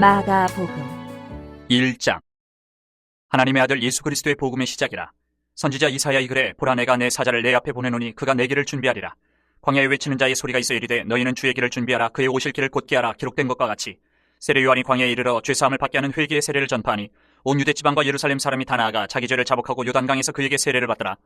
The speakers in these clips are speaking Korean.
마가복음. 1장. 하나님의 아들 예수 그리스도의 복음의 시작이라. 선지자 이사야 이 글에 보라 내가 내 사자를 내 앞에 보내노니 그가 내 길을 준비하리라. 광야에 외치는 자의 소리가 있어 이르되 너희는 주의 길을 준비하라. 그의 오실 길을 곧게 하라. 기록된 것과 같이. 세례 요한이 광야에 이르러 죄 사함을 받게 하는 회개의 세례를 전파하니 온 유대 지방과 예루살렘 사람이 다 나아가 자기 죄를 자복하고 요단강에서 그에게 세례를 받더라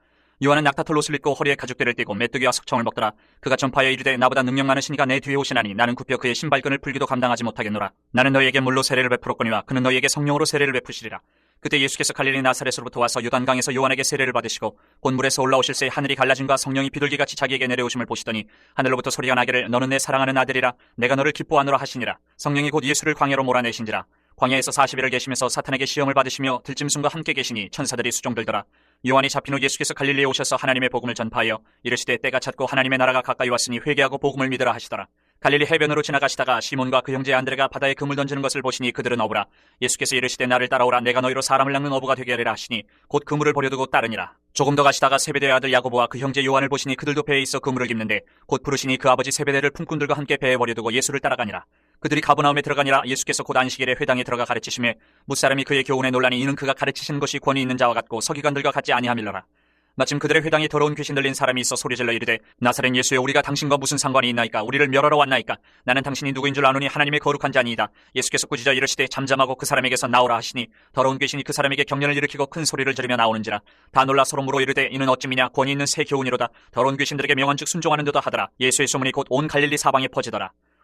요한은 낙타털 옷을 입고 허리에 가죽대를 띠고 메뚜기와 석청을 먹더라. 그가 전파하여 이르되 나보다 능력 많은 신이가 내 뒤에 오시나니 나는 굽혀 그의 신발끈을 풀기도 감당하지 못하겠노라. 나는 너희에게 물로 세례를 베풀었거니와 그는 너희에게 성령으로 세례를 베푸시리라. 그때 예수께서 갈릴리 나사렛으로부터 와서 요단강에서 요한에게 세례를 받으시고 본물에서 올라오실 새 하늘이 갈라진과 성령이 비둘기같이 자기에게 내려오심을 보시더니 하늘로부터 소리가 나기를 너는 내 사랑하는 아들이라 내가 너를 기뻐하노라 하시니라. 성령이 곧 예수를 광야로 몰아내신지라. 광야에서 40일을 계시면서 사탄에게 시험을 받으시며 들짐승과 함께 계시니 천사들이 수종들더라. 요한이 잡힌 후 예수께서 갈릴리에 오셔서 하나님의 복음을 전파하여 이르시되 때가 찼고 하나님의 나라가 가까이 왔으니 회개하고 복음을 믿으라 하시더라. 갈릴리 해변으로 지나가시다가 시몬과 그 형제 안드레가 바다에 그물 던지는 것을 보시니 그들은 어부라. 예수께서 이르시되 나를 따라오라 내가 너희로 사람을 낚는 어부가 되게 하리라 하시니 곧 그물을 버려두고 따르니라. 조금 더 가시다가 세베대의 아들 야고보와 그 형제 요한을 보시니 그들도 배에 있어 그물을 깁는데 곧 부르시니 그 아버지 세베대를 품꾼들과 함께 배에 버려두고 예수를 따라가니라. 그들이 가버나움에 들어가니라 예수께서 곧 안식일에 회당에 들어가 가르치심에 무사람이 그의 교훈에 논란이 이는 그가 가르치시는 것이 권위 있는 자와 같고 서기관들과 같지 아니함일러라. 마침 그들의 회당에 더러운 귀신 들린 사람이 있어 소리질러 이르되 나사렛 예수여 우리가 당신과 무슨 상관이 있나이까? 우리를 멸하러 왔나이까? 나는 당신이 누구인 줄 아노니 하나님의 거룩한 자니이다. 예수께서 꾸짖어 이르시되 잠잠하고 그 사람에게서 나오라 하시니 더러운 귀신이 그 사람에게 경련을 일으키고 큰 소리를 지르며 나오는지라. 다 놀라 서로 물어 이르되 이는 어찌미냐? 권위 있는 새 교훈이로다. 더러운 귀신들에게 명한즉 순종하는 듯도 하더라. 예수의 소문이 곧 온 갈릴리 사방에 퍼지더라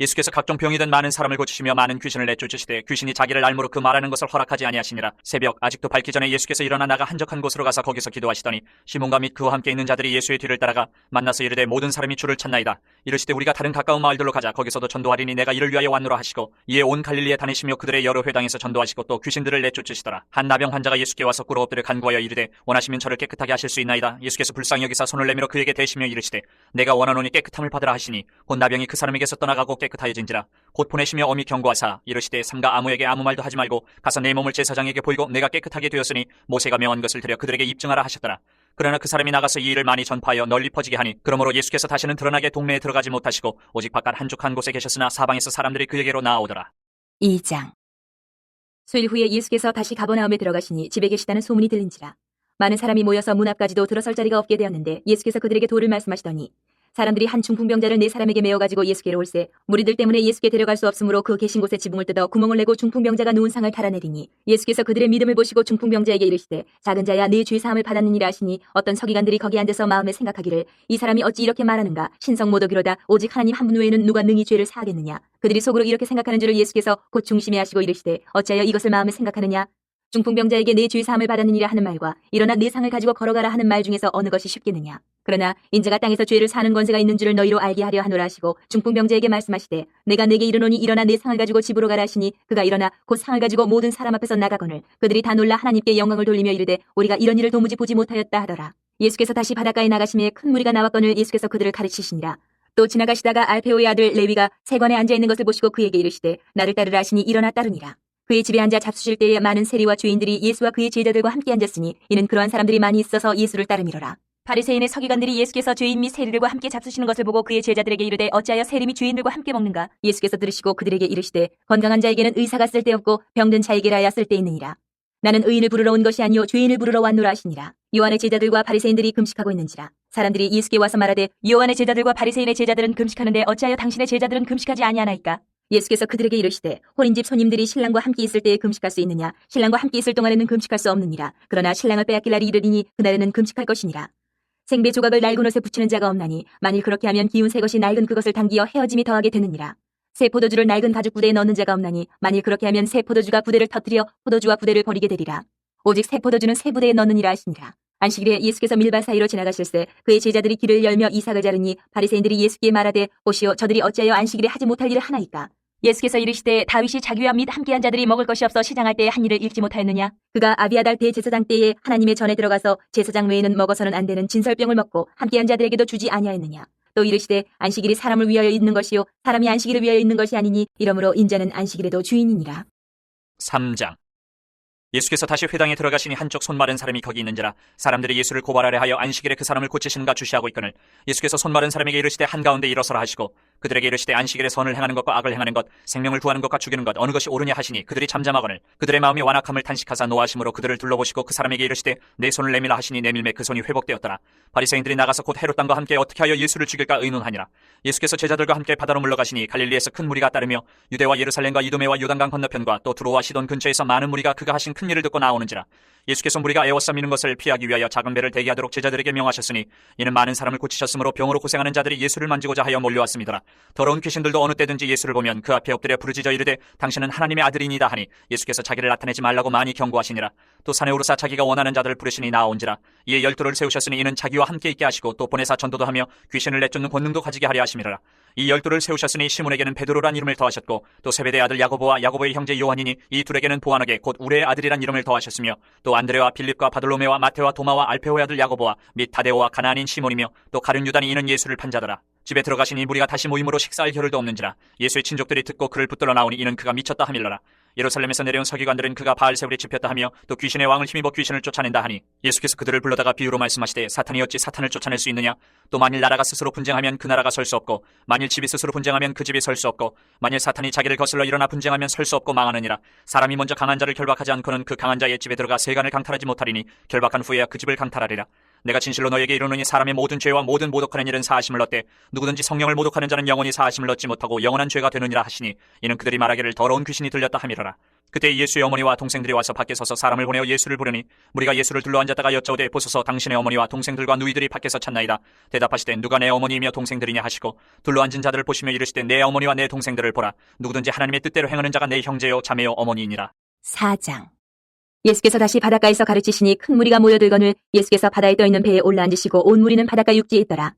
예수께서 각종 병이 든 많은 사람을 고치시며 많은 귀신을 내쫓으시되 귀신이 자기를 알므로 그 말하는 것을 허락하지 아니하시니라. 새벽 아직도 밝기 전에 예수께서 일어나 나가 한적한 곳으로 가서 거기서 기도하시더니 시몬과 및 그와 함께 있는 자들이 예수의 뒤를 따라가 만나서 이르되 모든 사람이 주를 찾나이다. 이르시되 우리가 다른 가까운 마을들로 가자. 거기서도 전도하리니 내가 이를 위하여 왔노라 하시고 이에 온 갈릴리에 다니시며 그들의 여러 회당에서 전도하시고 또 귀신들을 내쫓으시더라. 한 나병 환자가 예수께 와서 꿇어 엎드려 간구하여 이르되 원하시면 저를 깨끗하게 하실 수 있나이다. 예수께서 불쌍히 여기사 손을 내밀어 그에게 대시며 이르시되 내가 원하노니 깨끗함을 받으라 하시니 곧 나병이 그 사람에게서 떠나가고 깨 끗하여진지라 곧 보내시며 어미 경고하사 이르시되 삼가 아무에게 아무 말도 하지 말고 가서 내 몸을 제사장에게 보이고 내가 깨끗하게 되었으니 모세가 명한 것을 들여 그들에게 입증하라 하셨더라. 그러나 그 사람이 나가서 이 일을 많이 전파하여 널리 퍼지게 하니 그러므로 예수께서 다시는 드러나게 동네에 들어가지 못하시고 오직 바깥 한적한 곳에 계셨으나 사방에서 사람들이 그에게로 나아오더라. 2장. 수일 후에 예수께서 다시 가버나움에 들어가시니 집에 계시다는 소문이 들린지라. 많은 사람이 모여서 문 앞까지도 들어설 자리가 없게 되었는데 예수께서 그들에게 도를 말씀하시더니 사람들이 한 중풍병자를 네 사람에게 메어 가지고 예수께로 올세 무리들 때문에 예수께 데려갈 수 없으므로 그 계신 곳에 지붕을 뜯어 구멍을 내고 중풍병자가 누운 상을 달아내리니 예수께서 그들의 믿음을 보시고 중풍병자에게 이르시되 작은 자야 네 죄 사함을 받았느니라 하시니 어떤 서기관들이 거기 앉아서 마음에 생각하기를 이 사람이 어찌 이렇게 말하는가? 신성 모독이로다. 오직 하나님 한 분 외에는 누가 능히 죄를 사하겠느냐? 그들이 속으로 이렇게 생각하는 줄을 예수께서 곧 중심에 하시고 이르시되 어찌하여 이것을 마음에 생각하느냐 중풍병자에게 내 죄 사함을 받았느니라 하는 말과 일어나 내 상을 가지고 걸어가라 하는 말 중에서 어느 것이 쉽겠느냐? 그러나 인자가 땅에서 죄를 사는 권세가 있는 줄을 너희로 알게 하려 하노라 하시고 중풍병자에게 말씀하시되 내가 내게 이르노니 일어나 내 상을 가지고 집으로 가라 하시니 그가 일어나 곧 상을 가지고 모든 사람 앞에서 나가거늘 그들이 다 놀라 하나님께 영광을 돌리며 이르되 우리가 이런 일을 도무지 보지 못하였다 하더라. 예수께서 다시 바닷가에 나가심에 큰 무리가 나왔거늘 예수께서 그들을 가르치시니라. 또 지나가시다가 알페오의 아들 레위가 세관에 앉아 있는 것을 보시고 그에게 이르시되 나를 따르라 하시니 일어나 따르니라 그의 집에 앉아 잡수실 때에 많은 세리와 죄인들이 예수와 그의 제자들과 함께 앉았으니 이는 그러한 사람들이 많이 있어서 예수를 따름이로라. 바리새인의 서기관들이 예수께서 죄인 및 세리들과 함께 잡수시는 것을 보고 그의 제자들에게 이르되 어찌하여 세리 및 죄인들과 함께 먹는가? 예수께서 들으시고 그들에게 이르시되 건강한 자에게는 의사가 쓸데없고 병든 자에게라야 쓸데있느니라. 나는 의인을 부르러 온 것이 아니요 죄인을 부르러 왔노라 하시니라. 요한의 제자들과 바리새인들이 금식하고 있는지라. 사람들이 예수께 와서 말하되 요한의 제자들과 바리새인의 제자들은 금식하는데 어찌하여 당신의 제자들은 금식하지 아니하나이까? 예수께서 그들에게 이르시되 혼인집 손님들이 신랑과 함께 있을 때에 금식할 수 있느냐? 신랑과 함께 있을 동안에는 금식할 수 없느니라. 그러나 신랑을 빼앗길 날이 이르리니 그날에는 금식할 것이니라. 생배 조각을 낡은 옷에 붙이는 자가 없나니 만일 그렇게 하면 기운 새 것이 낡은 그것을 당기어 헤어짐이 더하게 되느니라. 새 포도주를 낡은 가죽 부대에 넣는 자가 없나니 만일 그렇게 하면 새 포도주가 부대를 터뜨려 포도주와 부대를 버리게 되리라. 오직 새 포도주는 새 부대에 넣느니라 하시니라. 안식일에 예수께서 밀밭 사이로 지나가실새 그의 제자들이 길을 열며 이삭을 자르니 바리새인들이 예수께 말하되 보시오 저들이 어찌하여 안식일에 하지 못할 일을 하나이까 예수께서 이르시되 다윗이 자기와 및 함께한 자들이 먹을 것이 없어 시장할 때에 한 일을 읽지 못하였느냐? 그가 아비아달 대제사장 때에 하나님의 전에 들어가서 제사장 외에는 먹어서는 안 되는 진설병을 먹고 함께한 자들에게도 주지 아니하였느냐? 또 이르시되 안식일이 사람을 위하여 있는 것이요 사람이 안식일을 위하여 있는 것이 아니니 이러므로 인자는 안식일에도 주인이니라. 3장. 예수께서 다시 회당에 들어가시니 한쪽 손 마른 사람이 거기 있는지라 사람들이 예수를 고발하려 하여 안식일에 그 사람을 고치시는가 주시하고 있거늘. 예수께서 손 마른 사람에게 이르시되 한가운데 일어서라 하시고 그들에게 이르시되 안식일에 선을 행하는 것과 악을 행하는 것 생명을 구하는 것과 죽이는 것 어느 것이 옳으냐 하시니 그들이 잠잠하거늘 그들의 마음이 완악함을 탄식하사 노하심으로 그들을 둘러보시고 그 사람에게 이르시되 내 손을 내밀라 하시니 내밀매 그 손이 회복되었더라. 바리새인들이 나가서 곧 헤롯 당과 함께 어떻게 하여 예수를 죽일까 의논하니라. 예수께서 제자들과 함께 바다로 물러가시니 갈릴리에서 큰 무리가 따르며 유대와 예루살렘과 이도메와 요단강 건너편과 또 두로와 시돈 근처에서 많은 무리가 그가 하신 큰 일을 듣고 나오는지라 예수께서 무리가 애워싸 미는 것을 피하기 위하여 작은 배를 대기하도록 제자들에게 명하셨으니 이는 많은 사람을 고치셨으므로 병으로 고생하는 자들이 예수를 만지고자 하여 몰려왔습니다라 더러운 귀신들도 어느 때든지 예수를 보면 그 앞에 엎드려 부르짖어 이르되 당신은 하나님의 아들이니다 하니 예수께서 자기를 나타내지 말라고 많이 경고하시니라. 또 산에 오르사 자기가 원하는 자들을 부르시니 나온지라. 이에 열두를 세우셨으니 이는 자기와 함께 있게 하시고 또 보내사 전도도 하며 귀신을 내쫓는 권능도 가지게 하려 하심이라 이 열두를 세우셨으니 시몬에게는 베드로란 이름을 더하셨고 또 세베대 아들 야고보와 야고보의 형제 요한이니 이 둘에게는 보아너게 곧 우레의 아들이란 이름을 더하셨으며 또 안드레와 빌립과 바돌로메와 마테와 도마와 알페오의 아들 야고보와 및 다데오와 가나안인 시몬이며 또 가룟 유다니 이는 예수를 판자더라. 집에 들어가시니 무리가 다시 모임으로 식사할 겨를도 없는지라 예수의 친족들이 듣고 그를 붙들어 나오니 이는 그가 미쳤다 하밀러라 예루살렘에서 내려온 서기관들은 그가 바알세울에 집혔다 하며 또 귀신의 왕을 힘입어 귀신을 쫓아낸다 하니 예수께서 그들을 불러다가 비유로 말씀하시되 사탄이 어찌 사탄을 쫓아낼 수 있느냐? 또 만일 나라가 스스로 분쟁하면 그 나라가 설 수 없고 만일 집이 스스로 분쟁하면 그 집이 설 수 없고 만일 사탄이 자기를 거슬러 일어나 분쟁하면 설 수 없고 망하느니라. 사람이 먼저 강한 자를 결박하지 않고는 그 강한 자의 집에 들어가 세간을 강탈하지 못하리니 결박한 후에야 그 집을 강탈하리라 내가 진실로 너에게 이르노니 사람의 모든 죄와 모든 모독하는 일은 사하심을 얻되 누구든지 성령을 모독하는 자는 영원히 사하심을 얻지 못하고 영원한 죄가 되느니라 하시니 이는 그들이 말하기를 더러운 귀신이 들렸다 함이러라. 그때 예수의 어머니와 동생들이 와서 밖에 서서 사람을 보내어 예수를 부르니 무리가 예수를 둘러앉았다가 여짜오되 보소서 당신의 어머니와 동생들과 누이들이 밖에서 찾나이다. 대답하시되 누가 내 어머니이며 동생들이냐 하시고 둘러앉은 자들을 보시며 이르시되 내 어머니와 내 동생들을 보라. 누구든지 하나님의 뜻대로 행하는 자가 내 형제요 자매요 어머니이니라. 4장 예수께서 다시 바닷가에서 가르치시니 큰 무리가 모여들거늘 예수께서 바다에 떠있는 배에 올라앉으시고 온 무리는 바닷가 육지에 있더라.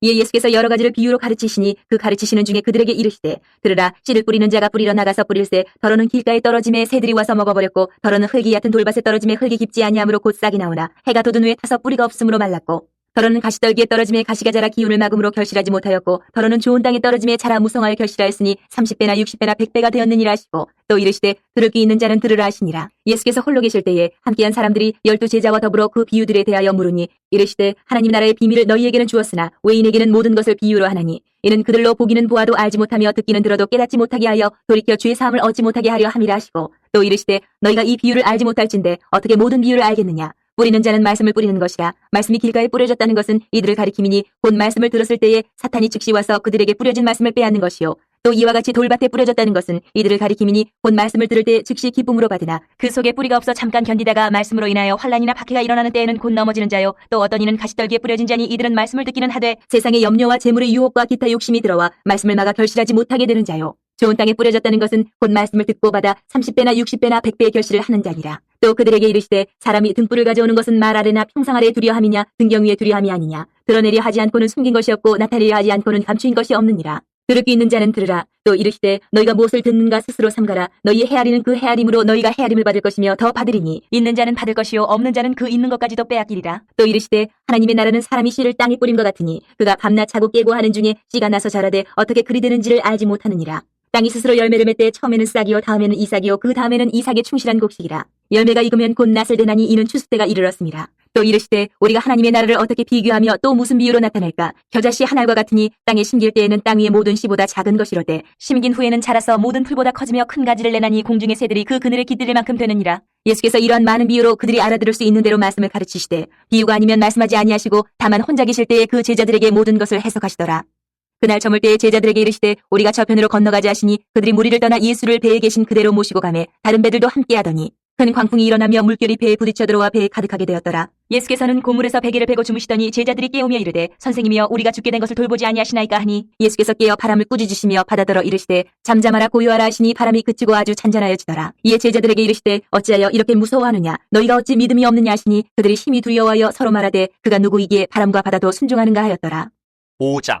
이에 예수께서 여러 가지를 비유로 가르치시니 그 가르치시는 중에 그들에게 이르시되 들으라 씨를 뿌리는 자가 뿌리러 나가서 뿌릴새 더러는 길가에 떨어짐에 새들이 와서 먹어버렸고 더러는 흙이 얕은 돌밭에 떨어짐에 흙이 깊지 아니하므로 곧 싹이 나오나 해가 돋은 후에 타서 뿌리가 없으므로 말랐고 더러는 가시떨기에 떨어짐에 가시가 자라 기운을 막음으로 결실하지 못하였고 더러는 좋은 땅에 떨어짐에 자라 무성하여 결실하였으니 30배나 60배나 100배가 되었느니라 하시고 또 이르시되 들을 귀 있는 자는 들으라 하시니라. 예수께서 홀로 계실 때에 함께한 사람들이 열두 제자와 더불어 그 비유들에 대하여 물으니 이르시되 하나님 나라의 비밀을 너희에게는 주었으나 외인에게는 모든 것을 비유로 하나니 이는 그들로 보기는 보아도 알지 못하며 듣기는 들어도 깨닫지 못하게 하여 돌이켜 주의 사함을 얻지 못하게 하려 함이라 하시고 또 이르시되 너희가 이 비유를 알지 못할진데 어떻게 모든 비유를 알겠느냐 뿌리는 자는 말씀을 뿌리는 것이라 말씀이 길가에 뿌려졌다는 것은 이들을 가리킴이니 곧 말씀을 들었을 때에 사탄이 즉시 와서 그들에게 뿌려진 말씀을 빼앗는 것이요. 또 이와 같이 돌밭에 뿌려졌다는 것은 이들을 가리킴이니 곧 말씀을 들을 때 즉시 기쁨으로 받으나 그 속에 뿌리가 없어 잠깐 견디다가 말씀으로 인하여 환란이나 박해가 일어나는 때에는 곧 넘어지는 자요. 또 어떤 이는 가시떨기에 뿌려진 자니 이들은 말씀을 듣기는 하되 세상의 염려와 재물의 유혹과 기타 욕심이 들어와 말씀을 막아 결실하지 못하게 되는 자요. 좋은 땅에 뿌려졌다는 것은 곧 말씀을 듣고 받아 30배나 60배나 100배의 결실을 하는 자니라. 또 그들에게 이르시되 사람이 등불을 가져오는 것은 말 아래나 평상 아래 두려함이냐 등경 위에 두려함이 아니냐 드러내려 하지 않고는 숨긴 것이 없고 나타내려 하지 않고는 감추인 것이 없느니라. 들을 귀 있는 자는 들으라. 또 이르시되 너희가 무엇을 듣는가 스스로 삼가라. 너희의 헤아리는 그 헤아림으로 너희가 헤아림을 받을 것이며 더 받으리니 있는 자는 받을 것이요 없는 자는 그 있는 것까지도 빼앗기리라. 또 이르시되 하나님의 나라는 사람이 씨를 땅에 뿌린 것 같으니 그가 밤낮 자고 깨고 하는 중에 씨가 나서 자라되 어떻게 그리 되는지를 알지 못하느니라. 땅이 스스로 열매를 맺되 처음에는 싹이요 다음에는 이삭이요 그 다음에는 이삭의 충실한 곡식이라. 열매가 익으면 곧 낫을 되나니 이는 추수 때가 이르렀습니다. 또 이르시되 우리가 하나님의 나라를 어떻게 비교하며 또 무슨 비유로 나타낼까? 겨자씨 한 알과 같으니 땅에 심길 때에는 땅 위의 모든 씨보다 작은 것이로되 심긴 후에는 자라서 모든 풀보다 커지며 큰 가지를 내나니 공중의 새들이 그 그늘에 깃들릴 만큼 되느니라. 예수께서 이러한 많은 비유로 그들이 알아들을 수 있는 대로 말씀을 가르치시되 비유가 아니면 말씀하지 아니하시고 다만 혼자 계실 때에 그 제자들에게 모든 것을 해석하시더라. 그날 저물 때에 제자들에게 이르시되 우리가 저편으로 건너가자 하시니 그들이 무리를 떠나 예수를 배에 계신 그대로 모시고 가매 다른 배들도 함께 하더니 큰 광풍이 일어나며 물결이 배에 부딪혀 들어와 배에 가득하게 되었더라. 예수께서는 고물에서 베개를 베고 주무시더니 제자들이 깨우며 이르되 선생님이여 우리가 죽게 된 것을 돌보지 아니하시나이까 하니 예수께서 깨어 바람을 꾸짖으시며 바다더러 이르시되 잠잠하라 고요하라 하시니 바람이 그치고 아주 잔잔하여지더라. 이에 제자들에게 이르시되 어찌하여 이렇게 무서워하느냐 너희가 어찌 믿음이 없느냐 하시니 그들이 심히 두려워하여 서로 말하되 그가 누구이기에 바람과 바다도 순종하는가 하였더라. 5장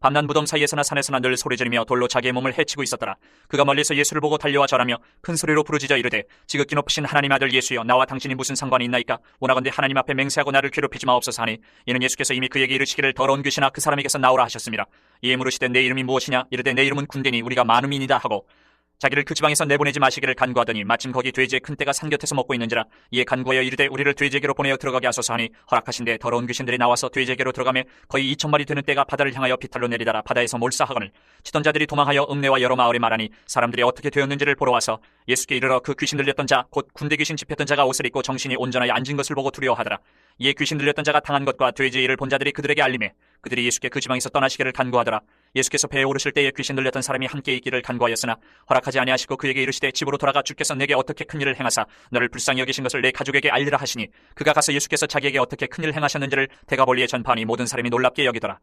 밤낮 무덤 사이에서나 산에서나 늘 소리지르며 돌로 자기의 몸을 해치고 있었더라. 그가 멀리서 예수를 보고 달려와 절하며 큰 소리로 부르짖어 이르되 지극히 높으신 하나님 아들 예수여 나와 당신이 무슨 상관이 있나이까 원하건대 하나님 앞에 맹세하고 나를 괴롭히지 마옵소서 하니 이는 예수께서 이미 그에게 이르시기를 더러운 귀신아 그 사람에게서 나오라 하셨습니다. 이에 물으시되 내 이름이 무엇이냐 이르되 내 이름은 군대니 우리가 많음이니다 하고 자기를 그 지방에서 내보내지 마시기를 간구하더니 마침 거기 돼지의 큰 떼가 산 곁에서 먹고 있는지라 이에 간구하여 이르되 우리를 돼지에게로 보내어 들어가게 하소서 하니 허락하신데 더러운 귀신들이 나와서 돼지에게로 들어가매 거의 이천 마리 되는 떼가 바다를 향하여 비탈로 내리다라 바다에서 몰사하거늘 치던 자들이 도망하여 읍내와 여러 마을에 말하니 사람들이 어떻게 되었는지를 보러 와서 예수께 이르러 그 귀신 들렸던 자 곧 군대 귀신 집혔던 자가 옷을 입고 정신이 온전하여 앉은 것을 보고 두려워하더라 이에 귀신 들렸던 자가 당한 것과 돼지의 일을 본 자들이 그들에게 알림해 그들이 예수께 그 지방에서 떠나시기를 간구하더라. 예수께서 배에 오르실 때에 귀신 들렸던 사람이 함께 있기를 간구하였으나 허락하지 아니하시고 그에게 이르시되 집으로 돌아가 주께서 내게 어떻게 큰 일을 행하사 너를 불쌍히 여기신 것을 내 가족에게 알리라 하시니 그가 가서 예수께서 자기에게 어떻게 큰 일을 행하셨는지를 대가벌리에 전파하니 모든 사람이 놀랍게 여기더라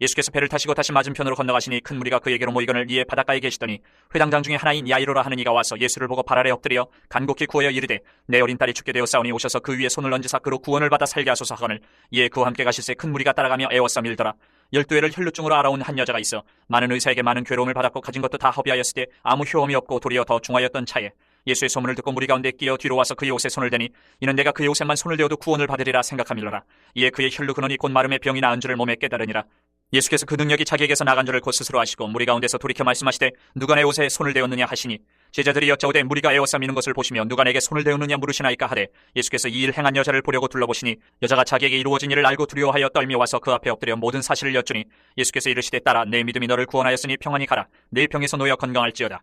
예수께서 배를 타시고 다시 맞은편으로 건너가시니 큰 무리가 그에게로 모이거늘 이에 바닷가에 계시더니 회당장 중에 하나인 야이로라 하는 이가 와서 예수를 보고 발 아래 엎드려 간곡히 구하여 이르되 내 어린 딸이 죽게 되었사오니 오셔서 그 위에 손을 얹으사 그로 구원을 받아 살게 하소서 하거늘 이에 그와 함께 가실새 큰 무리가 따라가며 애워싸 밀더라. 열두 해를 혈루증으로 알아온 한 여자가 있어 많은 의사에게 많은 괴로움을 받았고 가진 것도 다 허비하였을 때 아무 효험이 없고 도리어 더 중하였던 차에 예수의 소문을 듣고 무리 가운데 끼어 뒤로 와서 그의 옷에 손을 대니 이는 내가 그의 옷에만 손을 대어도 구원을 받으리라 생각함일러라. 이에 그의 혈루 근원이 곧 마름의 병이 나은 줄을 몸에 깨달으니라 예수께서 그 능력이 자기에게서 나간 줄을 곧 스스로 아시고 무리 가운데서 돌이켜 말씀하시되 누가 내 옷에 손을 대었느냐 하시니 제자들이 여짜오되 무리가 에워싸 미는 것을 보시며 누가 내게 손을 대었느냐 물으시나이까 하되 예수께서 이 일 행한 여자를 보려고 둘러보시니 여자가 자기에게 이루어진 일을 알고 두려워하여 떨며 와서 그 앞에 엎드려 모든 사실을 여쭈니 예수께서 이르시되 따라 내 믿음이 너를 구원하였으니 평안히 가라. 내 병에서 놓여 건강할지어다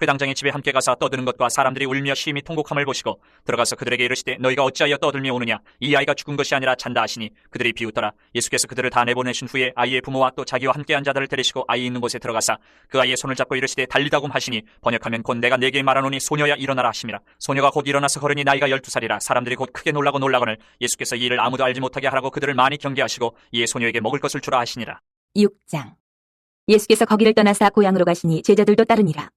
회당장의 집에 함께 가서 떠드는 것과 사람들이 울며 심히 통곡함을 보시고 들어가서 그들에게 이르시되 너희가 어찌하여 떠들며 오느냐? 이 아이가 죽은 것이 아니라 잔다 하시니 그들이 비웃더라. 예수께서 그들을 다 내보내신 후에 아이의 부모와 또 자기와 함께한 자들을 데리시고 아이 있는 곳에 들어가사 그 아이의 손을 잡고 이르시되 달리다곰 하시니 번역하면 곧 내가 네게 말하노니 소녀야 일어나라 하심이라. 소녀가 곧 일어나서 걸으니 나이가 열두 살이라. 사람들이 곧 크게 놀라고 놀라거늘 예수께서 이 일을 아무도 알지 못하게 하라고 그들을 많이 경계하시고 이에 소녀에게 먹을 것을 주라 하시니라. 6장. 예수께서 거기를 떠나사 고향으로 가시니 제자들도 따르니라.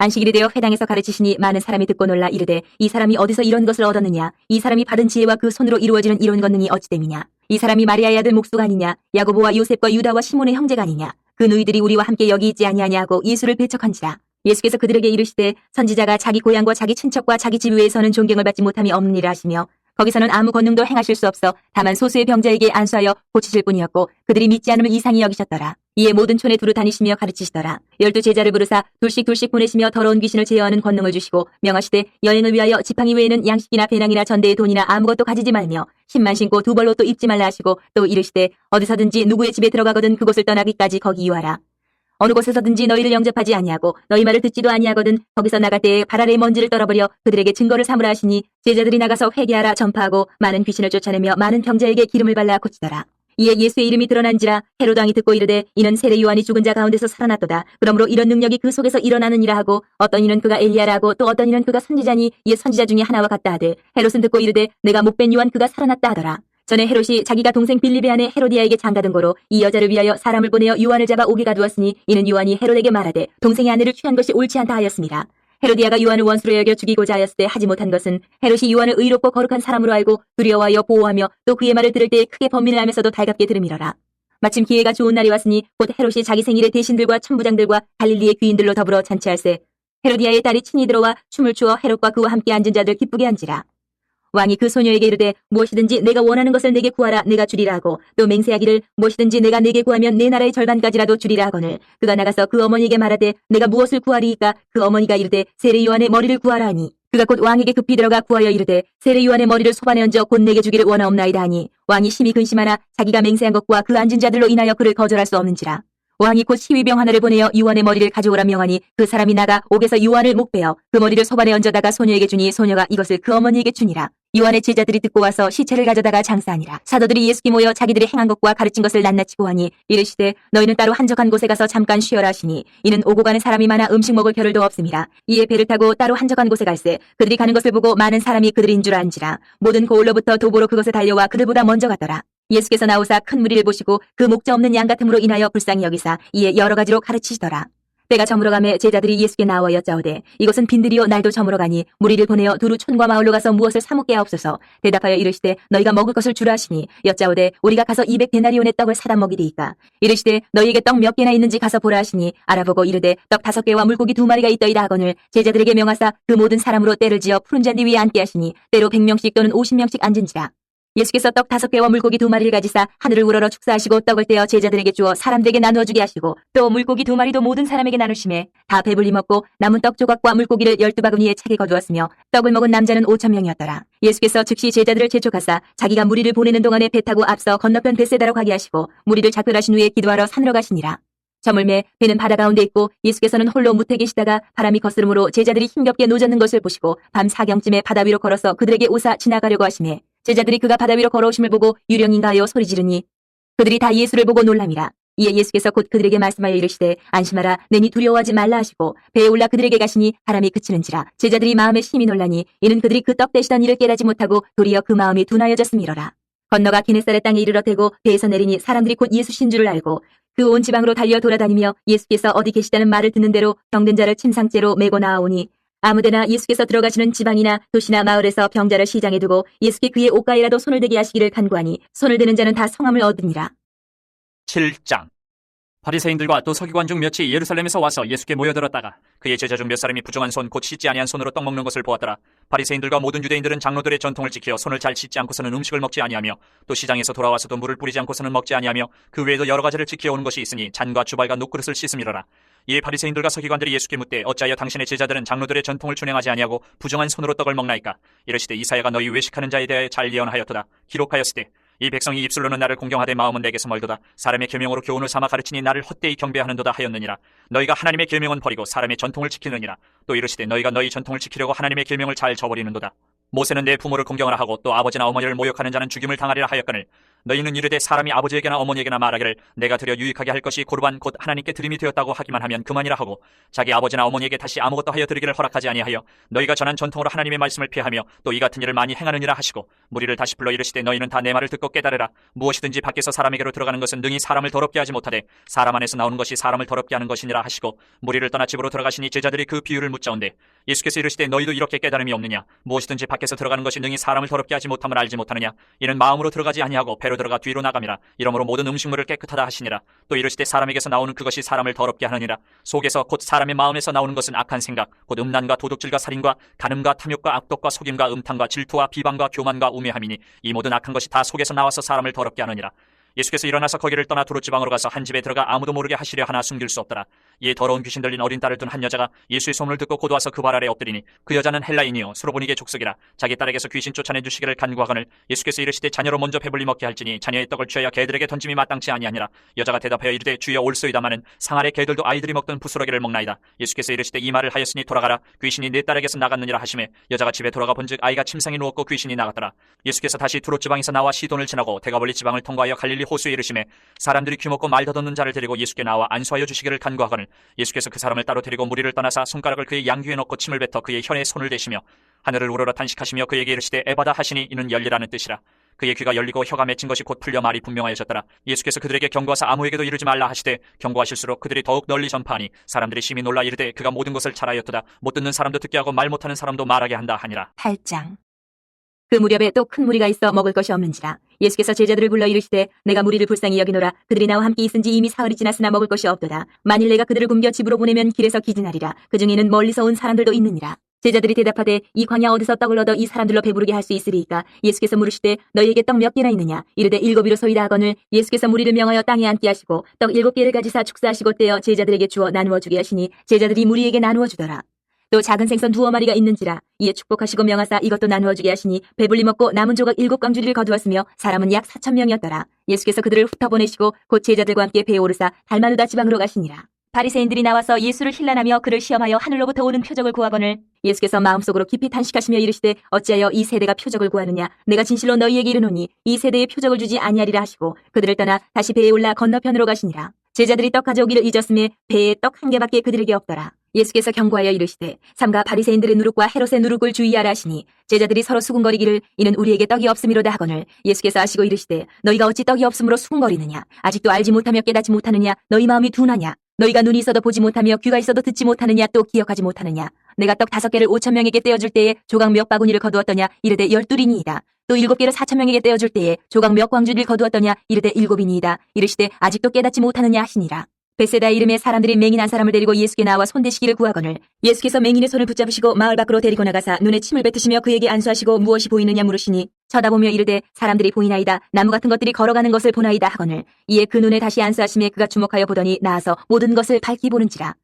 안식일이 되어 회당에서 가르치시니 많은 사람이 듣고 놀라 이르되 이 사람이 어디서 이런 것을 얻었느냐? 이 사람이 받은 지혜와 그 손으로 이루어지는 이런 권능이 어찌 됨이냐? 이 사람이 마리아의 아들 목수가 아니냐? 야고보와 요셉과 유다와 시몬의 형제가 아니냐? 그 누이들이 우리와 함께 여기 있지 아니하냐 하고 예수를 배척한지라. 예수께서 그들에게 이르시되 선지자가 자기 고향과 자기 친척과 자기 집 위에서는 존경을 받지 못함이 없느니라 하시며 거기서는 아무 권능도 행하실 수 없어 다만 소수의 병자에게 안수하여 고치실 뿐이었고 그들이 믿지 않음을 이상히 여기셨더라. 이에 모든 촌에 두루 다니시며 가르치시더라. 열두 제자를 부르사 둘씩 둘씩 보내시며 더러운 귀신을 제어하는 권능을 주시고 명하시되 여행을 위하여 지팡이 외에는 양식이나 배낭이나 전대의 돈이나 아무것도 가지지 말며 신만 신고 두 벌로 또 입지 말라 하시고 또 이르시되 어디서든지 누구의 집에 들어가거든 그곳을 떠나기까지 거기 유하라. 어느 곳에서든지 너희를 영접하지 아니하고 너희 말을 듣지도 아니하거든 거기서 나갈 때에 발 아래의 먼지를 떨어버려 그들에게 증거를 삼으라 하시니 제자들이 나가서 회개하라 전파하고 많은 귀신을 쫓아내며 많은 병자에게 기름을 발라 고치더라. 이에 예수의 이름이 드러난지라 헤로도 왕이 듣고 이르되 이는 세례 요한이 죽은 자 가운데서 살아났도다. 그러므로 이런 능력이 그 속에서 일어나느니라 하고 어떤 이는 그가 엘리야라고 또 어떤 이는 그가 선지자니 이에 선지자 중에 하나와 같다 하되 헤롯은 듣고 이르되 내가 목벤 요한 그가 살아났다 하더라. 전에 헤롯이 자기가 동생 빌립의 아내 헤로디아에게 장가든 거로 이 여자를 위하여 사람을 보내어 요한을 잡아 오게 가두었으니 이는 요한이 헤롯에게 말하되 동생의 아내를 취한 것이 옳지 않다 하였습니다. 헤로디아가 요한을 원수로 여겨 죽이고자 하였을 때 하지 못한 것은 헤롯이 요한을 의롭고 거룩한 사람으로 알고 두려워하여 보호하며 또 그의 말을 들을 때에 크게 번민을 하면서도 달갑게 들음이러라. 마침 기회가 좋은 날이 왔으니 곧 헤롯이 자기 생일에 대신들과 천부장들과 갈릴리의 귀인들로 더불어 잔치할세 헤로디아의 딸이 친히 들어와 춤을 추어 헤롯과 그와 함께 앉은 자들 기쁘게 한지라. 왕이 그 소녀에게 이르되 무엇이든지 내가 원하는 것을 내게 구하라. 내가 주리라 하고. 또 맹세하기를 무엇이든지 내가 내게 구하면 내 나라의 절반까지라도 주리라 하거늘. 그가 나가서 그 어머니에게 말하되 내가 무엇을 구하리이까? 그 어머니가 이르되 세례 요한의 머리를 구하라 하니. 그가 곧 왕에게 급히 들어가 구하여 이르되 세례 요한의 머리를 소반에 얹어 곧 내게 주기를 원하옵나이다 하니. 왕이 심히 근심하나 자기가 맹세한 것과 그 앉은 자들로 인하여 그를 거절할 수 없는지라. 왕이 곧 시위병 하나를 보내어 요한의 머리를 가져오라 명하니 그 사람이 나가 옥에서 요한을 목베어 그 머리를 소반에 얹어다가 소녀에게 주니 소녀가 이것을 그 어머니에게 주니라 요한의 제자들이 듣고 와서 시체를 가져다가 장사하니라. 사도들이 예수께 모여 자기들이 행한 것과 가르친 것을 낱낱이 보하니 이르시되 너희는 따로 한적한 곳에 가서 잠깐 쉬어라 하시니 이는 오고 가는 사람이 많아 음식 먹을 겨를도 없습니다. 이에 배를 타고 따로 한적한 곳에 갈새 그들이 가는 것을 보고 많은 사람이 그들인 줄 안지라. 모든 고을로부터 도보로 그것에 달려와 그들보다 먼저 갔더라. 예수께서 나오사 큰 무리를 보시고 그 목자 없는 양 같음으로 인하여 불쌍히 여기사 이에 여러 가지로 가르치시더라. 때가 저물어가매 제자들이 예수께 나와 여짜오되 이것은 빈들이요 날도 저물어가니 무리를 보내어 두루 촌과 마을로 가서 무엇을 사먹게 하옵소서. 대답하여 이르시되 너희가 먹을 것을 주라 하시니 여짜오되 우리가 가서 이백 데나리온의 떡을 사다 먹이리이까? 이르시되 너희에게 떡 몇 개나 있는지 가서 보라 하시니 알아보고 이르되 떡 다섯 개와 물고기 두 마리가 있더이다 하거늘 제자들에게 명하사 그 모든 사람으로 때를 지어 푸른 잔디 위에 앉게 하시니 때로 백 명씩 또는 오십 명씩 앉은지라 예수께서 떡 다섯 개와 물고기 두 마리를 가지사 하늘을 우러러 축사하시고 떡을 떼어 제자들에게 주어 사람들에게 나누어 주게 하시고 또 물고기 두 마리도 모든 사람에게 나누심에 다 배불리 먹고 남은 떡 조각과 물고기를 열두 바구니에 차게 거두었으며 떡을 먹은 남자는 오천 명이었더라. 예수께서 즉시 제자들을 재촉하사 자기가 무리를 보내는 동안에 배 타고 앞서 건너편 벳세다로 가게 하시고 무리를 작별하신 후에 기도하러 산으로 가시니라. 저물매 배는 바다 가운데 있고 예수께서는 홀로 무태 계시다가 바람이 거스름으로 제자들이 힘겹게 노젓는 것을 보시고 밤 사경쯤에 바다 위로 걸어서 그들에게 오사 지나가려고 하시매 제자들이 그가 바다 위로 걸어오심을 보고 유령인가 하여 소리 지르니 그들이 다 예수를 보고 놀랍니다. 이에 예수께서 곧 그들에게 말씀하여 이르시되 안심하라 내니 두려워하지 말라 하시고 배에 올라 그들에게 가시니 바람이 그치는지라 제자들이 마음에 심히 놀라니 이는 그들이 그 떡 대시던 일을 깨닫지 못하고 도리어 그 마음이 둔하여졌음이로라 건너가 기네살의 땅에 이르러 대고 배에서 내리니 사람들이 곧 예수신 줄을 알고 그 온 지방으로 달려 돌아다니며 예수께서 어디 계시다는 말을 듣는 대로 병든 자를 침상째로 메고 나아오니 아무데나 예수께서 들어가시는 지방이나 도시나 마을에서 병자를 시장에 두고 예수께 그의 옷가에라도 손을 대게 하시기를 간구하니 손을 대는 자는 다 성함을 얻으니라. 7장. 바리새인들과 또 서기관 중 몇이 예루살렘에서 와서 예수께 모여들었다가 그의 제자 중 몇 사람이 부정한 손 곧 씻지 아니한 손으로 떡 먹는 것을 보았더라. 바리새인들과 모든 유대인들은 장로들의 전통을 지켜 손을 잘 씻지 않고서는 음식을 먹지 아니하며 또 시장에서 돌아와서도 물을 뿌리지 않고서는 먹지 아니하며 그 외에도 여러 가지를 지켜오는 것이 있으니 잔과 주발과 녹그릇을 씻음이로라 이에 바리새인들과 서기관들이 예수께 묻되 어찌하여 당신의 제자들은 장로들의 전통을 준행하지 아니하고 부정한 손으로 떡을 먹나이까? 이르시되 이사야가 너희 외식하는 자에 대하여 잘 예언하였도다. 기록하였으되 이 백성이 입술로는 나를 공경하되 마음은 내게서 멀도다. 사람의 계명으로 교훈을 삼아 가르치니 나를 헛되이 경배하는도다 하였느니라. 너희가 하나님의 계명은 버리고 사람의 전통을 지키느니라. 또 이르시되 너희가 너희 전통을 지키려고 하나님의 계명을 잘 저버리는도다. 모세는 내 부모를 공경하라 하고 또 아버지나 어머니를 모욕하는 자는 죽임을 당하리라 하였거늘 너희는 이르되 사람이 아버지에게나 어머니에게나 말하기를 내가 드려 유익하게 할 것이 고르반 곧 하나님께 드림이 되었다고 하기만 하면 그만이라 하고 자기 아버지나 어머니에게 다시 아무것도 하여 드리기를 허락하지 아니하여 너희가 전한 전통으로 하나님의 말씀을 피하며 또 이 같은 일을 많이 행하느니라 하시고 무리를 다시 불러 이르시되 너희는 다 내 말을 듣고 깨달으라. 무엇이든지 밖에서 사람에게로 들어가는 것은 능히 사람을 더럽게 하지 못하되 사람 안에서 나오는 것이 사람을 더럽게 하는 것이니라 하시고 무리를 떠나 집으로 들어가시니 제자들이 그 비유를 묻자온데 예수께서 이르시되 너희도 이렇게 깨달음이 없느냐? 무엇이든지 밖에서 들어가는 것이 능히 사람을 더럽게 하지 못함을 알지 못하느냐? 이는 마음으로 들어가지 아니하고 배로 들어가 뒤로 나감이라 이러므로 모든 음식물을 깨끗하다 하시니라. 또 이르시되 사람에게서 나오는 그것이 사람을 더럽게 하느니라. 속에서 곧 사람의 마음에서 나오는 것은 악한 생각 곧 음란과 도둑질과 살인과 간음과 탐욕과 악독과 속임과 음탕과 질투와 비방과 교만과 우매함이니 이 모든 악한 것이 다 속에서 나와서 사람을 더럽게 하느니라. 예수께서 일어나서 거기를 떠나 두루 지방으로 가서 한 집에 들어가 아무도 모르게 하시려 하나 숨길 수 없더라. 이에 더러운 귀신 들린 어린 딸을 둔 한 여자가 예수의 소문을 듣고 곧 와서 그 발 아래 엎드리니 그 여자는 헬라인이요. 수로보니게 족속이라 자기 딸에게서 귀신 쫓아내 주시기를 간구하거늘 예수께서 이르시되 자녀로 먼저 배불리 먹게 할지니 자녀의 떡을 취하여 개들에게 던짐이 마땅치 아니하니라. 여자가 대답하여 이르되 주여 올소이다마는 상 아래 개들도 아이들이 먹던 부스러기를 먹나이다. 예수께서 이르시되 이 말을 하였으니 돌아가라. 귀신이 내 딸에게서 나갔느니라 하심에 여자가 집에 돌아가 본즉 아이가 침상에 누웠고 귀신이 나갔더라. 예수께서 다시 두로 지방에서 나와 시돈을 지나고 대가벌리 지방을 통과하여 갈릴리 호수에 이르심에 사람들이 귀 먹고 말 더듬는 자를 데리고 예수께 나와 안수하여 주시기를 간구하거늘 예수께서 그 사람을 따로 데리고 무리를 떠나사 손가락을 그의 양귀에 넣고 침을 뱉어 그의 혀에 손을 대시며 하늘을 우러러 탄식하시며 그에게 이르시되 에바다 하시니 이는 열리라는 뜻이라. 그의 귀가 열리고 혀가 맺힌 것이 곧 풀려 말이 분명하여졌더라. 예수께서 그들에게 경고하사 아무에게도 이르지 말라 하시되 경고하실수록 그들이 더욱 널리 전파하니 사람들이 심히 놀라 이르되 그가 모든 것을 잘하였도다. 못 듣는 사람도 듣게 하고 말 못하는 사람도 말하게 한다 하니라. 8장. 그 무렵에 또 큰 무리가 있어 먹을 것이 없는지라 예수께서 제자들을 불러 이르시되 내가 무리를 불쌍히 여기노라. 그들이 나와 함께 있은지 이미 사흘이 지났으나 먹을 것이 없도다. 만일 내가 그들을 굶겨 집으로 보내면 길에서 기진하리라. 그 중에는 멀리서 온 사람들도 있느니라. 제자들이 대답하되 이 광야 어디서 떡을 얻어 이 사람들로 배부르게 할 수 있으리이까? 예수께서 물으시되 너희에게 떡 몇 개나 있느냐? 이르되 일곱이로 소이다 하거늘 예수께서 무리를 명하여 땅에 앉게 하시고 떡 일곱 개를 가지사 축사하시고 떼어 제자들에게 주어 나누어 주게 하시니 제자들이 무리에게 나누어 주더라 또 작은 생선 두어 마리가 있는지라 이에 축복하시고 명하사 이것도 나누어 주게 하시니 배불리 먹고 남은 조각 일곱 광주리를 거두었으며 사람은 약 사천 명이었더라. 예수께서 그들을 흩어 보내시고 곧 제자들과 함께 배에 오르사 달마누다 지방으로 가시니라. 바리새인들이 나와서 예수를 힐난하며 그를 시험하여 하늘로부터 오는 표적을 구하거늘 예수께서 마음속으로 깊이 탄식하시며 이르시되 어찌하여 이 세대가 표적을 구하느냐? 내가 진실로 너희에게 이르노니 이 세대에 표적을 주지 아니하리라 하시고 그들을 떠나 다시 배에 올라 건너편으로 가시니라 제자들이 떡 가져오기를 잊었음에 배에 떡 한 개밖에 그들에게 없더라. 예수께서 경고하여 이르시되 삼가 바리새인들의 누룩과 헤롯의 누룩을 주의하라 하시니 제자들이 서로 수군거리기를 이는 우리에게 떡이 없음이로다 하거늘 예수께서 아시고 이르시되 너희가 어찌 떡이 없음으로 수군거리느냐? 아직도 알지 못하며 깨닫지 못하느냐? 너희 마음이 둔하냐? 너희가 눈이 있어도 보지 못하며 귀가 있어도 듣지 못하느냐? 또 기억하지 못하느냐 내가 떡 다섯 개를 오천 명에게 떼어줄 때에 조각 몇 바구니를 거두었더냐? 이르되 열둘이니이다. 또 일곱 개를 사천 명에게 떼어줄 때에 조각 몇 광주리를 거두었더냐? 이르되 일곱이니이다. 이르시되 아직도 깨닫지 못하느냐 하시니라. 베세다 이름의 사람들이 맹인 한 사람을 데리고 예수께 나와 손대시기를 구하거늘 예수께서 맹인의 손을 붙잡으시고 마을 밖으로 데리고 나가사 눈에 침을 뱉으시며 그에게 안수하시고 무엇이 보이느냐 물으시니 쳐다보며 이르되 사람들이 보이나이다. 나무 같은 것들이 걸어가는 것을 보나이다 하거늘 이에 그 눈에 다시 안수하심에 그가 주목하여 보더니 나아서 모든 것을 밝히 보는지라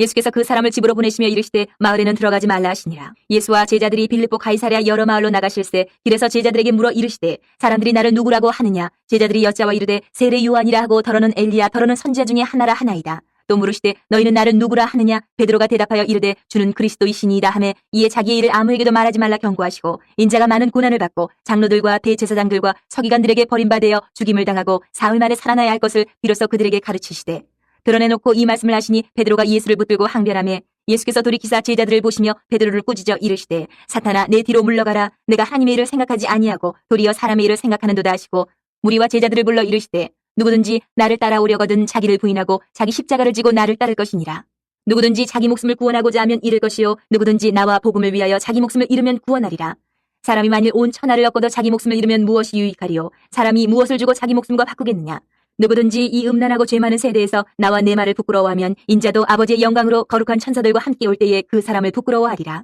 예수께서 그 사람을 집으로 보내시며 이르시되 마을에는 들어가지 말라 하시니라. 예수와 제자들이 빌립보 가이사랴 여러 마을로 나가실세 길에서 제자들에게 물어 이르시되 사람들이 나를 누구라고 하느냐 제자들이 여자와 이르되 세례 요한이라 하고 더러는 엘리야 더러는 선지자 중에 하나라 하나이다. 또 물으시되 너희는 나를 누구라 하느냐 베드로가 대답하여 이르되 주는 그리스도이시니이다 하매 이에 자기의 일을 아무에게도 말하지 말라 경고하시고 인자가 많은 고난을 받고 장로들과 대제사장들과 서기관들에게 버림받아 죽임을 당하고 사흘 만에 살아나야 할 것을 비로소 그들에게 가르치시되 드러내놓고 이 말씀을 하시니 베드로가 예수를 붙들고 항변하며 예수께서 돌이키사 제자들을 보시며 베드로를 꾸짖어 이르시되 사탄아 내 뒤로 물러가라. 내가 하나님의 일을 생각하지 아니하고 도리어 사람의 일을 생각하는도다 하시고 무리와 제자들을 불러 이르시되 누구든지 나를 따라오려거든 자기를 부인하고 자기 십자가를 지고 나를 따를 것이니라. 누구든지 자기 목숨을 구원하고자 하면 잃을 것이요. 누구든지 나와 복음을 위하여 자기 목숨을 잃으면 구원하리라. 사람이 만일 온 천하를 얻고도 자기 목숨을 잃으면 무엇이 유익하리요? 사람이 무엇을 주고 자기 목숨과 바꾸겠느냐 누구든지 이 음란하고 죄 많은 세대에서 나와 내 말을 부끄러워하면 인자도 아버지의 영광으로 거룩한 천사들과 함께 올 때에 그 사람을 부끄러워하리라.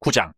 9장.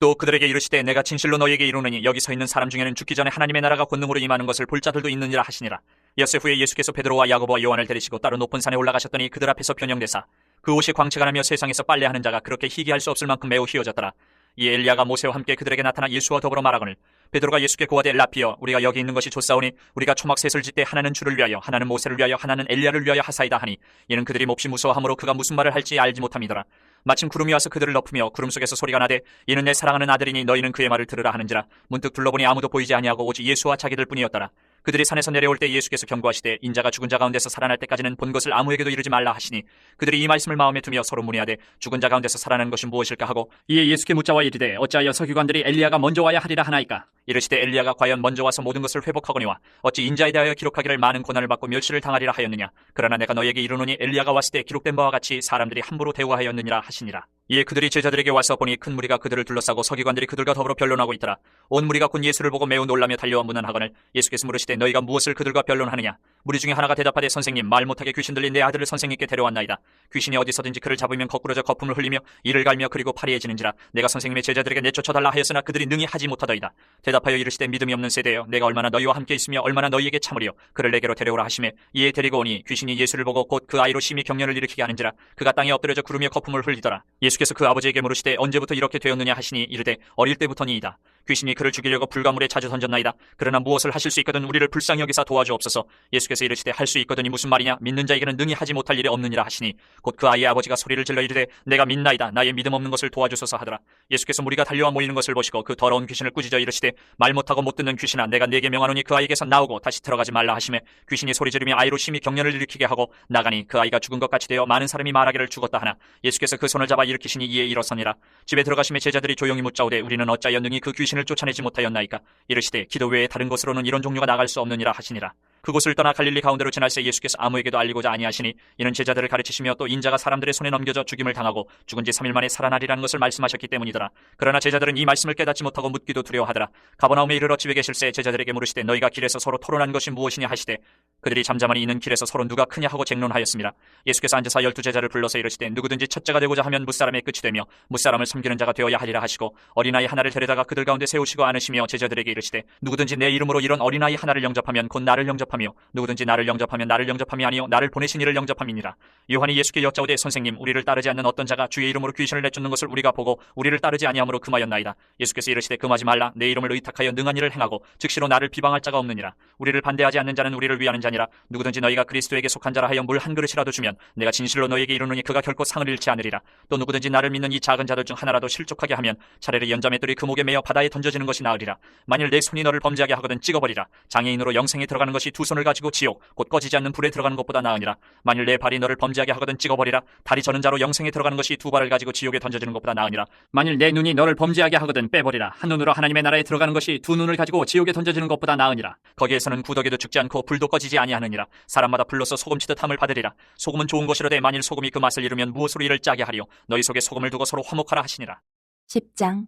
또 그들에게 이르시되 내가 진실로 너희에게 이르노니 여기 서 있는 사람 중에는 죽기 전에 하나님의 나라가 권능으로 임하는 것을 볼 자들도 있느니라 하시니라. 엿새 후에 예수께서 베드로와 야고보와 요한을 데리시고 따로 높은 산에 올라가셨더니 그들 앞에서 변형되사 그 옷이 광채가 나며 세상에서 빨래하는 자가 그렇게 희귀할 수 없을 만큼 매우 희어졌더라. 이 엘리야가 모세와 함께 그들에게 나타나 예수와 더불어 말하거늘 베드로가 예수께 고하되 라피어 우리가 여기 있는 것이 좋사오니 우리가 초막 셋을 짓되 하나는 주를 위하여 하나는 모세를 위하여 하나는 엘리야를 위하여 하사이다 하니 이는 그들이 몹시 무서워하므로 그가 무슨 말을 할지 알지 못함이더라. 마침 구름이 와서 그들을 덮으며 구름 속에서 소리가 나되 이는 내 사랑하는 아들이니 너희는 그의 말을 들으라 하는지라. 문득 둘러보니 아무도 보이지 아니하고 오직 예수와 자기들 뿐이었더라 그들이 산에서 내려올 때 예수께서 경고하시되 인자가 죽은 자 가운데서 살아날 때까지는 본 것을 아무에게도 이르지 말라 하시니 그들이 이 말씀을 마음에 두며 서로 문의하되 죽은 자 가운데서 살아나는 것이 무엇일까 하고 이에 예수께 묻자와 이르되 어찌하여 서기관들이 엘리야가 먼저 와야 하리라 하나이까? 이르시되 엘리야가 과연 먼저 와서 모든 것을 회복하거니와 어찌 인자에 대하여 기록하기를 많은 고난을 받고 멸시를 당하리라 하였느냐? 그러나 내가 너에게 이르노니 엘리야가 왔을 때 기록된 바와 같이 사람들이 함부로 대우하였느니라 하시니라 이에 그들이 제자들에게 와서 보니 큰 무리가 그들을 둘러싸고 서기관들이 그들과 더불어 변론하고 있더라. 온 무리가 곧 예수를 보고 매우 놀라며 달려와 문안하거늘 예수께서 물으시되 너희가 무엇을 그들과 변론하느냐 무리 중에 하나가 대답하되 선생님 말 못하게 귀신 들린 내 아들을 선생님께 데려왔나이다. 귀신이 어디서든지 그를 잡으면 거꾸러져 거품을 흘리며 이를 갈며 그리고 파리해지는지라 내가 선생님의 제자들에게 내쫓아달라 하였으나 그들이 능히 하지 못하더이다. 대답하여 이르시되 믿음이 없는 세대여 내가 얼마나 너희와 함께 있으며 얼마나 너희에게 참으리요? 그를 내게로 데려오라 하시매 이에 데리고 오니 귀신이 예수를 보고 곧 그 아이로 심히 경련을 일으키게 하는지라 그가 땅에 엎드려져 구르며 거품을 흘리더라. 예수께서 그 아버지에게 물으시되 언제부터 이렇게 되었느냐 하시니 이르되 어릴 때부터니이다. 귀신이 그를 죽이려고 불가물에 자주 던졌나이다. 그러나 무엇을 하실 수 있거든 우리를 불쌍히 여기사 도와주옵소서. 예수께서 이르시되 할 수 있거든이 무슨 말이냐? 믿는 자에게는 능히 하지 못할 일이 없느니라 하시니 곧 그 아이의 아버지가 소리를 질러 이르되 내가 믿나이다. 나의 믿음 없는 것을 도와주소서 하더라. 예수께서 무리가 달려와 모이는 것을 보시고 그 더러운 귀신을 꾸짖어 이르시되 말 못하고 못 듣는 귀신아 내가 네게 명하노니 그 아이에게서 나오고 다시 들어가지 말라 하시매 귀신이 소리 지르며 아이로 심히 경련을 일으키게 하고 나가니 그 아이가 죽은 것 같이 되어 많은 사람이 말하기를 죽었다 하나 예수께서 그 손을 잡아 일으키시니 이에 일어서니라 집에 들어가시며 제자들이 조용히 묻자오되 우리는 어찌하여 능히 그 귀신을 쫓아내지 못하였나 나이까 이르시되 기도 외에 다른 곳으로는 이런 종류가 나갈 수 없느니라 하시니라 그곳을 떠나 갈릴리 가운데로 지날새 예수께서 아무에게도 알리고자 아니하시니 이는 제자들을 가르치시며 또 인자가 사람들의 손에 넘겨져 죽임을 당하고 죽은 지 3일 만에 살아나리라는 것을 말씀하셨기 때문이더라 그러나 제자들은 이 말씀을 깨닫지 못하고 묻기도 두려워하더라 가버나움에 이르러 집에 계실새 제자들에게 물으시되 너희가 길에서 서로 토론한 것이 무엇이냐 하시되 그들이 잠잠하니 이는 길에서 서로 누가 크냐 하고 쟁론하였습니다. 예수께서 앉아서 열두 제자를 불러서 이르시되 누구든지 첫째가 되고자 하면 무사람의 끝이 되며 무사람을 섬기는 자가 되어야 하리라 하시고 어린아이 하나를 데려다가 그들 가운데 세우시고 안으시며 제자들에게 이르시되 누구든지 내 이름으로 이런 어린아이 하나를 영접하면 곧 나를 영접하며 누구든지 나를 영접하면 나를 영접함이 아니요 나를 보내신 이를 영접함이니라. 요한이 예수께 여짜오되 선생님 우리를 따르지 않는 어떤 자가 주의 이름으로 귀신을 내쫓는 것을 우리가 보고 우리를 따르지 아니함으로 금하였나이다. 예수께서 이르시되 금하지 말라 내 이름을 의탁하여 능한 일을 행하고 즉시로 나를 비방할 자가 없느니라. 우리를 반대하지 않는 자는 우리를 위하는 자니라. 누구든지 너희가 그리스도에게 속한 자라 하여 물 한 그릇이라도 주면 내가 진실로 너에게 이르노니 그가 결코 상을 잃지 않으리라. 또 누구든지 나를 믿는 이 작은 자들 중 하나라도 실족하게 하면 차라리 연자맷돌이 그 목에 매어 바다에 던져지는 것이 나으리라. 만일 내 손이 너를 범죄하게 하거든 찍어버리라. 장애인으로 영생에 들어가는 것이 두 손을 가지고 지옥 곧 꺼지지 않는 불에 들어가는 것보다 나으니라. 만일 내 발이 너를 범죄하게 하거든 찍어버리라. 다리 저는 자로 영생에 들어가는 것이 두 발을 가지고 지옥에 던져지는 것보다 나으니라. 만일 내 눈이 너를 범죄하게 하거든 빼버리라. 한 눈으로 하나님의 나라에 들어가는 것이 두 눈을 가지고 지옥에 던져지는 것보다 나으니라. 거기에서는 구더기도 죽지 않고 불도 꺼지지 아니하느니라. 사람마다 불로서 소금치듯 함을 받으리라. 소금은 좋은 것이로되 만일 소금이 그 맛을 잃으면 무엇으로 이를 짜게 하리요? 너희 속에 소금을 두고 서로 화목하라 하시니라. 10장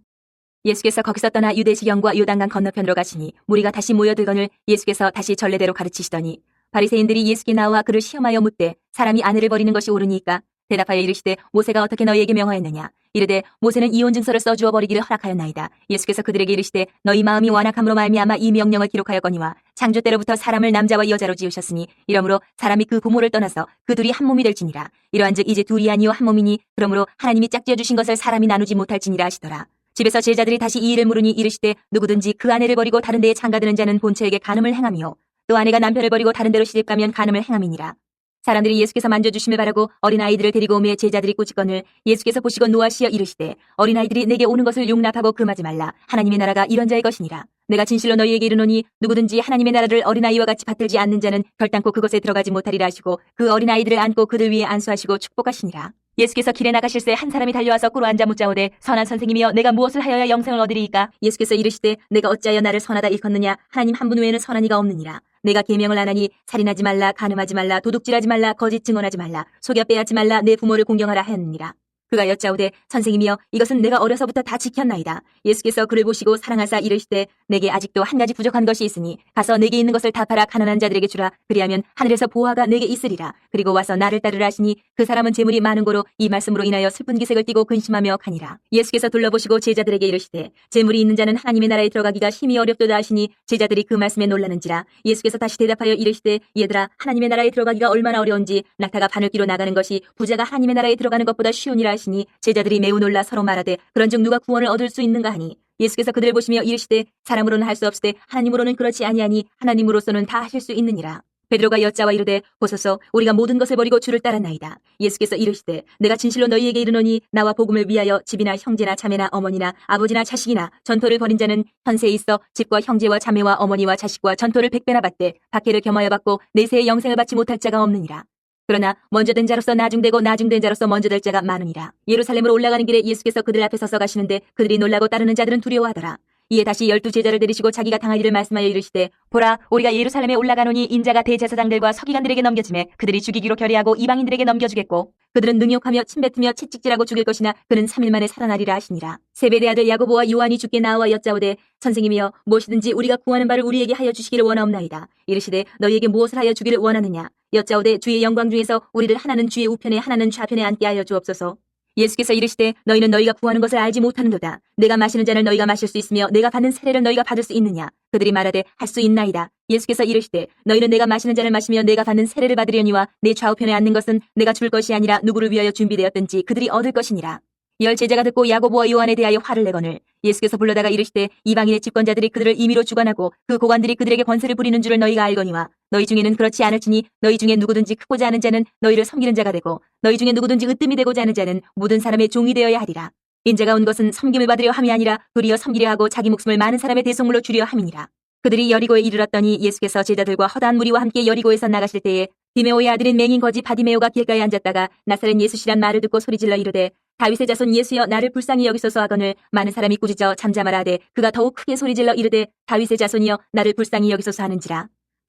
예수께서 거기서 떠나 유대시경과 요단강 건너편으로 가시니 무리가 다시 모여들거늘 예수께서 다시 전례대로 가르치시더니 바리새인들이 예수께 나와 그를 시험하여 묻되 사람이 아내를 버리는 것이 옳으니까 대답하여 이르시되 모세가 어떻게 너희에게 명하였느냐? 이르되 모세는 이혼 증서를 써주어 버리기를 허락하였나이다. 예수께서 그들에게 이르시되 너희 마음이 완악함으로 말미암아 이 명령을 기록하였거니와 창조 때로부터 사람을 남자와 여자로 지으셨으니 이러므로 사람이 그 부모를 떠나서 그 둘이 한 몸이 될지니라. 이러한즉 이제 둘이 아니요 한 몸이니 그러므로 하나님이 짝지어 주신 것을 사람이 나누지 못할지니라 하시더라 집에서 제자들이 다시 이 일을 물으니 이르시되 누구든지 그 아내를 버리고 다른 데에 장가드는 자는 본처에게 간음을 행함이요. 또 아내가 남편을 버리고 다른 데로 시집가면 간음을 행함이니라. 사람들이 예수께서 만져주심을 바라고 어린아이들을 데리고 오매 제자들이 꾸짖거늘 예수께서 보시고 노하시어 이르시되 어린아이들이 내게 오는 것을 용납하고 금하지 말라. 하나님의 나라가 이런 자의 것이니라. 내가 진실로 너희에게 이르노니 누구든지 하나님의 나라를 어린아이와 같이 받들지 않는 자는 결단코 그것에 들어가지 못하리라 하시고 그 어린아이들을 안고 그들 위에 안수하시고 축복하시니라 예수께서 길에 나가실새 한 사람이 달려와서 꿇어 앉아 묻자오되 선한 선생님이여 내가 무엇을 하여야 영생을 얻으리이까? 예수께서 이르시되 내가 어찌하여 나를 선하다 일컫느냐? 하나님 한 분 외에는 선한 이가 없느니라. 내가 계명을 안 하니 살인하지 말라 간음하지 말라 도둑질하지 말라 거짓 증언하지 말라 속여 빼앗지 말라 내 부모를 공경하라 하였느니라 그가 여짜오되 선생님이여 이것은 내가 어려서부터 다 지켰나이다. 예수께서 그를 보시고 사랑하사 이르시되 내게 아직도 한 가지 부족한 것이 있으니 가서 내게 있는 것을 다 팔아 가난한 자들에게 주라. 그리하면 하늘에서 보화가 내게 있으리라. 그리고 와서 나를 따르라 하시니 그 사람은 재물이 많은 고로 이 말씀으로 인하여 슬픈 기색을 띠고 근심하며 가니라. 예수께서 둘러보시고 제자들에게 이르시되 재물이 있는 자는 하나님의 나라에 들어가기가 심히 어렵도다 하시니 제자들이 그 말씀에 놀라는지라. 예수께서 다시 대답하여 이르시되 얘들아 하나님의 나라에 들어가기가 얼마나 어려운지 낙타가 바늘기로 나가는 것이 부자가 하나님의 나라에 들어가는 것보다 쉬우니라 하시니 제자들이 매우 놀라 서로 말하되 그런즉 누가 구원을 얻을 수 있는가 하니 예수께서 그들을 보시며 이르시되 사람으로는 할 수 없으되 하나님으로는 그렇지 아니하니 하나님으로서는 다 하실 수 있느니라 베드로가 여자와 이르되 보소서 우리가 모든 것을 버리고 주를 따랐나이다. 예수께서 이르시되 내가 진실로 너희에게 이르노니 나와 복음을 위하여 집이나 형제나 자매나 어머니나 아버지나 자식이나 전토를 벌인 자는 현세에 있어 집과 형제와 자매와 어머니와 자식과 전토를 백배나 받되 박해를 겸하여 받고 내세의 영생을 받지 못할 자가 없느니라. 그러나 먼저 된 자로서 나중되고 나중된 자로서 먼저 될 자가 많으니라. 예루살렘으로 올라가는 길에 예수께서 그들 앞에 서서 가시는데 그들이 놀라고 따르는 자들은 두려워하더라. 이에 다시 열두 제자를 데리시고 자기가 당할 일을 말씀하여 이르시되 보라 우리가 예루살렘에 올라가노니 인자가 대제사장들과 서기관들에게 넘겨짐에 그들이 죽이기로 결의하고 이방인들에게 넘겨주겠고 그들은 능욕하며 침뱉으며 채찍질하고 죽일 것이나 그는 3일 만에 살아나리라 하시니라 세베대 아들 야고보와 요한이 죽게 나와 여짜오되 선생님이여 무엇이든지 우리가 구하는 바를 우리에게 하여 주시기를 원하옵나이다 이르시되 너희에게 무엇을 하여 주기를 원하느냐 여짜오되 주의 영광 중에서 우리를 하나는 주의 우편에 하나는 좌편에 앉게 하여 주옵소서 예수께서 이르시되 너희는 너희가 구하는 것을 알지 못하는도다. 내가 마시는 잔을 너희가 마실 수 있으며 내가 받는 세례를 너희가 받을 수 있느냐? 그들이 말하되 할 수 있나이다. 예수께서 이르시되 너희는 내가 마시는 잔을 마시며 내가 받는 세례를 받으려니와 내 좌우편에 앉는 것은 내가 줄 것이 아니라 누구를 위하여 준비되었든지 그들이 얻을 것이니라. 열 제자가 듣고 야고보와 요한에 대하여 화를 내거늘 예수께서 불러다가 이르시되 이방인의 집권자들이 그들을 임의로 주관하고 그 고관들이 그들에게 권세를 부리는 줄을 너희가 알거니와 너희 중에는 그렇지 않을지니 너희 중에 누구든지 크고자 하는 자는 너희를 섬기는 자가 되고 너희 중에 누구든지 으뜸이 되고자 하는 자는 모든 사람의 종이 되어야 하리라. 인자가 온 것은 섬김을 받으려 함이 아니라 도리어 섬기려 하고 자기 목숨을 많은 사람의 대속물로 주려 함이니라. 그들이 여리고에 이르렀더니 예수께서 제자들과 허다한 무리와 함께 여리고에서 나가실 때에 디메오의 아들인 맹인 거지 바디메오가 길가에 앉았다가 나사렛 예수시란 말을 듣고 소리질러 이르되 다윗의 자손 예수여 나를 불쌍히 여기소서 하거늘 많은 사람이 꾸짖어 잠잠하라 하되 그가 더욱 크게 소리질러 이르되 다윗의 자손이여 나를 불쌍히 여기소서 하는지라